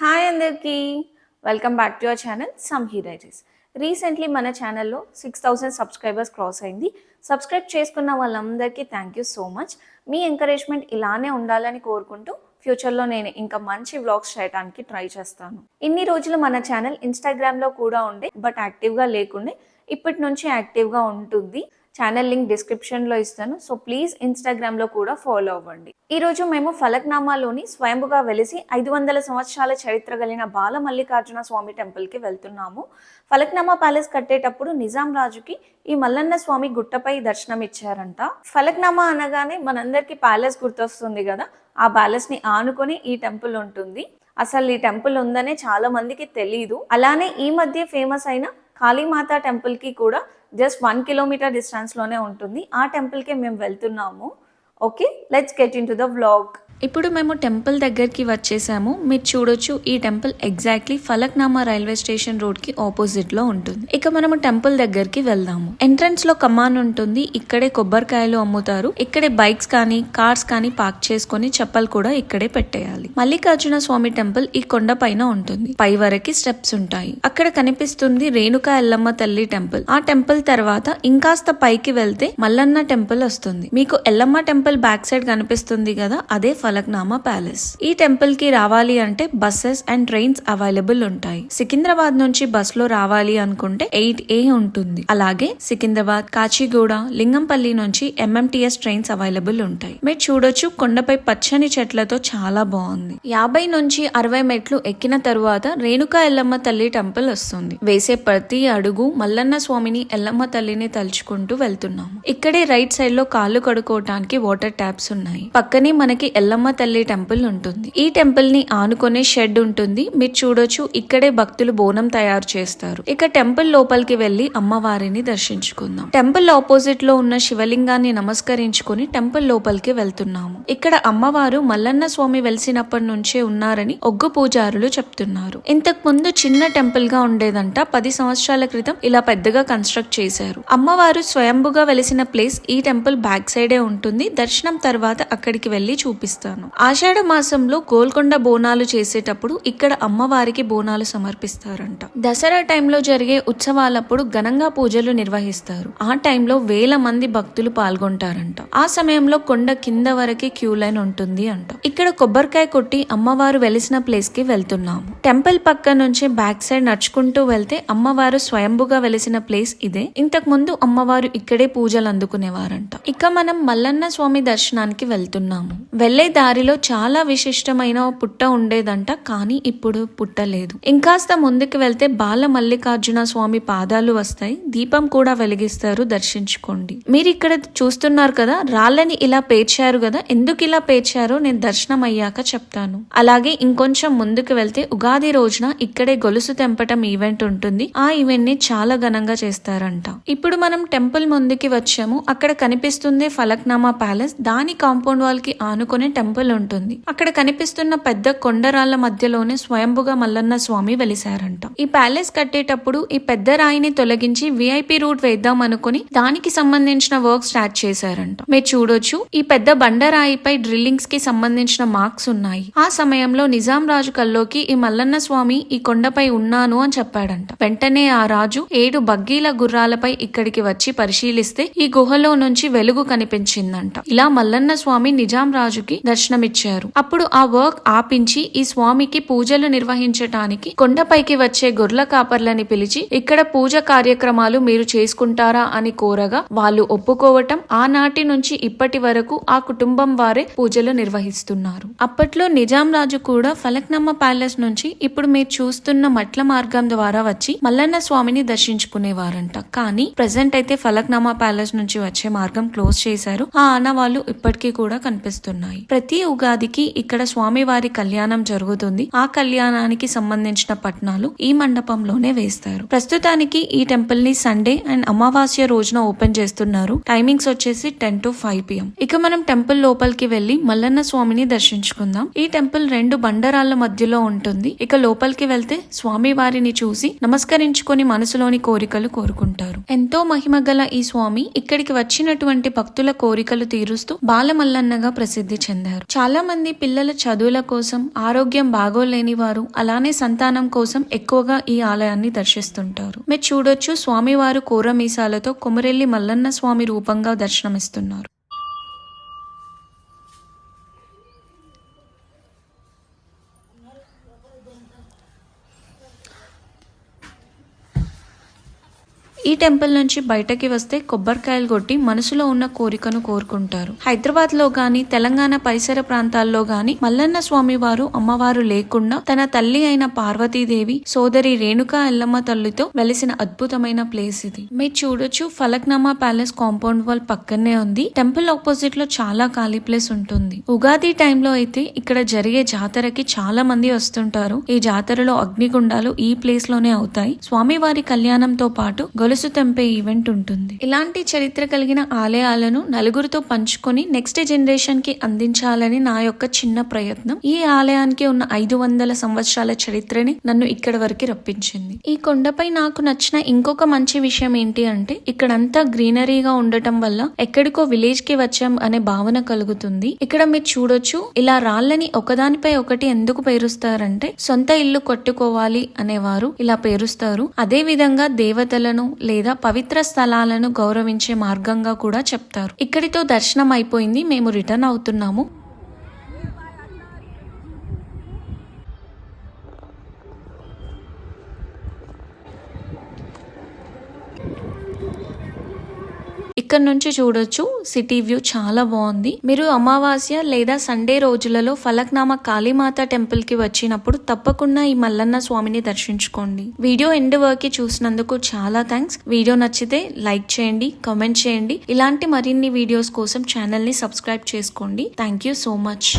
Hi అందరికీ. Welcome back to our channel some హీరైటీస్ recently మన ఛానల్లో సిక్స్ థౌసండ్ సబ్స్క్రైబర్స్ క్రాస్ అయింది. సబ్స్క్రైబ్ చేసుకున్న వాళ్ళందరికీ థ్యాంక్ యూ సో మచ్ మీ ఎంకరేజ్మెంట్ ఇలానే ఉండాలని కోరుకుంటూ ఫ్యూచర్లో నేను ఇంకా మంచి వ్లాగ్స్ చేయడానికి ట్రై చేస్తాను. ఇన్ని రోజులు మన ఛానల్ ఇన్స్టాగ్రామ్లో కూడా ఉండే బట్ యాక్టివ్గా లేకుండే ఇప్పటి నుంచి యాక్టివ్గా ఉంటుంది. ఛానల్ లింక్ డిస్క్రిప్షన్లో ఇస్తాను. సో ప్లీజ్ ఇన్స్టాగ్రామ్లో కూడా ఫాలో అవ్వండి. ఈరోజు మేము ఫలక్నామాలోని స్వయంభుగా వెలిసి ఐదు వందల సంవత్సరాల చరిత్ర కలిగిన బాల మల్లికార్జున స్వామి టెంపుల్కి వెళ్తున్నాము. ఫలక్నామా ప్యాలెస్ కట్టేటప్పుడు నిజాం రాజుకి ఈ మల్లన్న స్వామి గుట్టపై దర్శనం ఇచ్చారంట. ఫలక్నామా అనగానే మనందరికీ ప్యాలెస్ గుర్తొస్తుంది కదా. ఆ ప్యాలెస్ని ఆనుకొని ఈ టెంపుల్ ఉంటుంది. అసలు ఈ టెంపుల్ ఉందనే చాలా మందికి తెలియదు అలానే ఈ మధ్య ఫేమస్ అయిన కాళీమాత టెంపుల్కి కూడా జస్ట్ వన్ కిలోమీటర్ డిస్టెన్స్లోనే ఉంటుంది. ఆ టెంపుల్కే మేము వెళ్తున్నాము. Okay let's get in to the vlog ఇప్పుడు మేము టెంపుల్ దగ్గరికి వచ్చేసాము. మీరు చూడొచ్చు ఈ temple exactly Falaknuma railway station రోడ్కి ఆపోజిట్లో ఉంటుంది. ఇక మనము టెంపుల్ దగ్గరికి వెళ్దాము. ఎంట్రన్స్లో కమాన్ ఉంటుంది. ఇక్కడే కొబ్బరికాయలు అమ్ముతారు. ఇక్కడే బైక్స్ కానీ కార్స్ కానీ పార్క్ చేసుకొని చెప్పలు కూడా ఇక్కడే పెట్టేయాలి. మల్లికార్జున స్వామి టెంపుల్ ఈ కొండ పైన ఉంటుంది. పై వరకు స్టెప్స్ ఉంటాయి. అక్కడ కనిపిస్తుంది రేణుకా ఎల్లమ్మ తల్లి టెంపుల్. ఆ టెంపుల్ తర్వాత ఇంకాస్త పైకి వెళ్తే మల్లన్న టెంపుల్ వస్తుంది. మీకు ఎల్లమ్మ టెంపుల్ బ్యాక్ సైడ్ కనిపిస్తుంది కదా అదే ఫలక్నామా ప్యాలెస్. ఈ టెంపుల్కి రావాలి అంటే బస్సెస్ అండ్ ట్రైన్స్ అవైలబుల్ ఉంటాయి. సికింద్రాబాద్ నుంచి బస్లో రావాలి అనుకుంటే ఎయిట్ ఏ ఉంటుంది. అలాగే సికింద్రాబాద్ కాచిగూడ లింగంపల్లి నుంచి ఎంఎంటీఎస్ ట్రైన్స్ అవైలబుల్ ఉంటాయి. మీరు చూడొచ్చు కొండపై పచ్చని చెట్లతో చాలా బాగుంది. యాభై నుంచి అరవై మెట్లు ఎక్కిన తరువాత రేణుకా ఎల్లమ్మ తల్లి టెంపుల్ వస్తుంది. వేసే ప్రతి అడుగు మల్లన్న స్వామిని ఎల్లమ్మ తల్లిని తలుచుకుంటూ వెళ్తున్నాము ఇక్కడే రైట్ సైడ్లో కాళ్ళు కడుక్కోవటానికి వాటర్ ట్యాప్స్ ఉన్నాయి. పక్కనే మనకి ఎల్లమ్మ తల్లి టెంపుల్ ఉంటుంది. ఈ టెంపుల్ని ఆనుకునే షెడ్ ఉంటుంది. మీరు చూడొచ్చు ఇక్కడే భక్తులు బోనం తయారు చేస్తారు. ఇక టెంపుల్ లోపలికి వెళ్ళి అమ్మవారిని దర్శించుకుందాం. టెంపుల్ ఆపోజిట్లో ఉన్న శివలింగాన్ని నమస్కరించుకుని టెంపుల్ లోపలికి వెళ్తున్నాము. ఇక్కడ అమ్మవారు మల్లన్న స్వామి వెలిసినప్పటి నుంచే ఉన్నారని ఒగ్గు పూజారులు చెప్తున్నారు. ఇంతకు ముందు చిన్న టెంపుల్గా ఉండేదంట. పది సంవత్సరాల క్రితం ఇలా పెద్దగా కన్స్ట్రక్ట్ చేశారు. అమ్మవారు స్వయంభుగా వెలిసిన ప్లేస్ ఈ టెంపుల్ బ్యాక్ సైడే ఉంటుంది. దర్శనం తర్వాత అక్కడికి వెళ్ళి చూపిస్తారు. చేస్తాను. ఆషాఢ మాసంలో గోల్కొండ బోనాలు చేసేటప్పుడు ఇక్కడ అమ్మవారికి బోనాలు సమర్పిస్తారంట. దసరా టైంలో జరిగే ఉత్సవాలప్పుడు ఘనంగా పూజలు నిర్వహిస్తారు. ఆ టైంలో వేల మంది భక్తులు పాల్గొంటారంట. ఆ సమయంలో కొండ కింద వరకే క్యూ లైన్ ఉంటుంది అంట. ఇక్కడ కొబ్బరికాయ కొట్టి అమ్మవారు వెలిసిన ప్లేస్కి వెళ్తున్నాము. టెంపుల్ పక్క నుంచి బ్యాక్ సైడ్ నడుచుకుంటూ వెళ్తే అమ్మవారు స్వయంభుగా వెలిసిన ప్లేస్ ఇదే. ఇంతకు ముందు అమ్మవారు ఇక్కడే పూజలు అందుకునేవారంట. ఇక మనం మల్లన్న స్వామి దర్శనానికి వెళ్తున్నాము. వెళ్ళే దారిలో చాలా విశిష్టమైన పుట్ట ఉండేదంట కానీ ఇప్పుడు పుట్ట లేదు ఇంకాస్త ముందుకు వెళ్తే బాల మల్లికార్జున స్వామి పాదాలు వస్తాయి. దీపం కూడా వెలిగిస్తారు దర్శించుకోండి. మీరు ఇక్కడ చూస్తున్నారు కదా రాళ్ళని ఇలా పేర్చారు కదా ఎందుకు ఇలా పేర్చారో నేను దర్శనం అయ్యాక చెప్తాను. అలాగే ఇంకొంచెం ముందుకు వెళ్తే ఉగాది రోజున ఇక్కడే గొలుసు తెంపటం ఈవెంట్ ఉంటుంది. ఆ ఈవెంట్ని చాలా ఘనంగా చేస్తారంట. ఇప్పుడు మనం టెంపుల్ ముందుకి వచ్చాము. అక్కడ కనిపిస్తుంది ఫలక్నామా ప్యాలెస్. దాని కాంపౌండ్ వాల్కి ఆనుకునే టెంపుల్ ఉంటుంది. అక్కడ కనిపిస్తున్న పెద్ద కొండరాళ్ళ మధ్యలోనే స్వయంభుగా మల్లన్న స్వామి వెలిశారంట. ఈ ప్యాలెస్ కట్టేటప్పుడు ఈ పెద్ద రాయిని తొలగించి విఐపి రూట్ వేద్దాం అనుకుని దానికి సంబంధించిన వర్క్ స్టార్ట్ చేశారంట. మీరు చూడొచ్చు ఈ పెద్ద బండరాయిపై డ్రిల్లింగ్స్కి సంబంధించిన మార్క్స్ ఉన్నాయి. ఆ సమయంలో నిజాం రాజు కల్లోకి ఈ మల్లన్న స్వామి ఈ కొండపై ఉన్నాను అని చెప్పాడంట. వెంటనే ఆ రాజు ఏడు బగ్గీల గుర్రాలపై ఇక్కడికి వచ్చి పరిశీలిస్తే ఈ గుహలో నుంచి వెలుగు కనిపించిందంట. ఇలా మల్లన్న స్వామి నిజాం రాజుకి దర్శనమిచ్చారు. అప్పుడు ఆ వర్క్ ఆపించి ఈ స్వామికి పూజలు నిర్వహించటానికి కొండపైకి వచ్చే గొర్ల కాపర్లని పిలిచి ఇక్కడ పూజ కార్యక్రమాలు మీరు చేసుకుంటారా? అని కోరగా వాళ్ళు ఒప్పుకోవటం ఆనాటి నుంచి ఇప్పటి వరకు ఆ కుటుంబం వారే పూజలు నిర్వహిస్తున్నారు. అప్పట్లో నిజాం రాజు కూడా ఫలక్నమ్మ ప్యాలెస్ నుంచి ఇప్పుడు మీరు చూస్తున్న మట్ల మార్గం ద్వారా వచ్చి మల్లన్న స్వామిని దర్శించుకునేవారంట. కానీ ప్రజెంట్ అయితే ఫలక్నామా ప్యాలెస్ నుంచి వచ్చే మార్గం క్లోజ్ చేశారు. ఆ ఆనవాళ్ళు ఇప్పటికీ కూడా కనిపిస్తున్నాయి. ప్రతి ఉగాదికి ఇక్కడ స్వామివారి కళ్యాణం జరుగుతుంది. ఆ కళ్యాణానికి సంబంధించిన పట్నాలు ఈ మండపంలోనే వేస్తారు. ప్రస్తుతానికి ఈ టెంపుల్ని సండే అండ్ అమావాస్య రోజున ఓపెన్ చేస్తున్నారు. టైమింగ్స్ వచ్చేసి టెన్ టు ఫైవ్ పిఎం ఇక మనం టెంపుల్ లోపలికి వెళ్ళి మల్లన్న స్వామిని దర్శించుకుందాం. ఈ టెంపుల్ రెండు బండరాళ్ళ మధ్యలో ఉంటుంది. ఇక లోపలికి వెళ్తే స్వామి వారిని చూసి నమస్కరించుకొని మనసులోని కోరికలు కోరుకుంటారు. ఎంతో మహిమ గల ఈ స్వామి ఇక్కడికి వచ్చినటువంటి భక్తుల కోరికలు తీరుస్తూ బాలమల్లన్నగా ప్రసిద్ధి చెందారు. చెందారు చాలా మంది పిల్లల చదువుల కోసం ఆరోగ్యం బాగోలేని వారు అలానే సంతానం కోసం ఎక్కువగా ఈ ఆలయాన్ని దర్శిస్తుంటారు. మీరు చూడొచ్చు స్వామివారు కూర మీసాలతో కొమరెల్లి మల్లన్న స్వామి రూపంగా దర్శనమిస్తున్నారు. ఈ టెంపుల్ నుంచి బయటకి వస్తే కొబ్బరికాయలు కొట్టి మనసులో ఉన్న కోరికను కోరుకుంటారు. హైదరాబాద్లో గాని తెలంగాణ పరిసర ప్రాంతాల్లో గాని మల్లన్న స్వామి వారు అమ్మవారు లేకుండా తన తల్లి అయిన పార్వతీదేవి సోదరి రేణుకా ఎల్లమ్మ తల్లితో వెలిసిన అద్భుతమైన ప్లేస్ ఇది. మీరు చూడొచ్చు ఫలక్నామా ప్యాలెస్ కాంపౌండ్ వాల్ పక్కనే ఉంది. టెంపుల్ ఆపోజిట్లో చాలా ఖాళీ ప్లేస్ ఉంటుంది. ఉగాది టైంలో అయితే ఇక్కడ జరిగే జాతరకి చాలా మంది వస్తుంటారు. ఈ జాతరలో అగ్నిగుండాలు ఈ ప్లేస్లోనే అవుతాయి. స్వామివారి కళ్యాణంతో పాటు గొలుసు తెంపే ఈవెంట్ ఉంటుంది. ఇలాంటి చరిత్ర కలిగిన ఆలయాలను నలుగురితో పంచుకొని నెక్స్ట్ జనరేషన్కి అందించాలని నా యొక్క చిన్న ప్రయత్నం. ఈ ఆలయానికి ఉన్న ఐదు వందల సంవత్సరాల చరిత్రని నన్ను ఇక్కడ వరకు రప్పించింది. ఈ కొండపై నాకు నచ్చిన ఇంకొక మంచి విషయం ఏంటి అంటే ఇక్కడంతా గ్రీనరీగా ఉండటం వల్ల ఎక్కడికో విలేజ్కి వచ్చాం అనే భావన కలుగుతుంది. ఇక్కడ మీరు చూడొచ్చు ఇలా రాళ్ళని ఒకదానిపై ఒకటి ఎందుకు పేరుస్తారంటే సొంత ఇల్లు కట్టుకోవాలి అనేవారు ఇలా పేరుస్తారు. అదే విధంగా దేవతలను లేదా పవిత్ర స్థలాలను గౌరవించే మార్గంగా కూడా చెప్తారు. ఇక్కడితో దర్శనం అయిపోయింది మేము రిటర్న్ అవుతున్నాము. ఇక్కడ నుంచి చూడొచ్చు. సిటీ వ్యూ చాలా బాగుంది. మీరు అమావాస్య లేదా సండే రోజులలో ఫలక్నామా కాళీమాత టెంపుల్కి వచ్చినప్పుడు తప్పకుండా ఈ మల్లన్న స్వామిని దర్శించుకోండి. వీడియో ఎండ్ వరకు చూసినందుకు చాలా థ్యాంక్స్ వీడియో నచ్చితే లైక్ చేయండి కామెంట్ చేయండి. ఇలాంటి మరిన్ని వీడియోస్ కోసం ఛానల్ని సబ్స్క్రైబ్ చేసుకోండి. Thank you so much.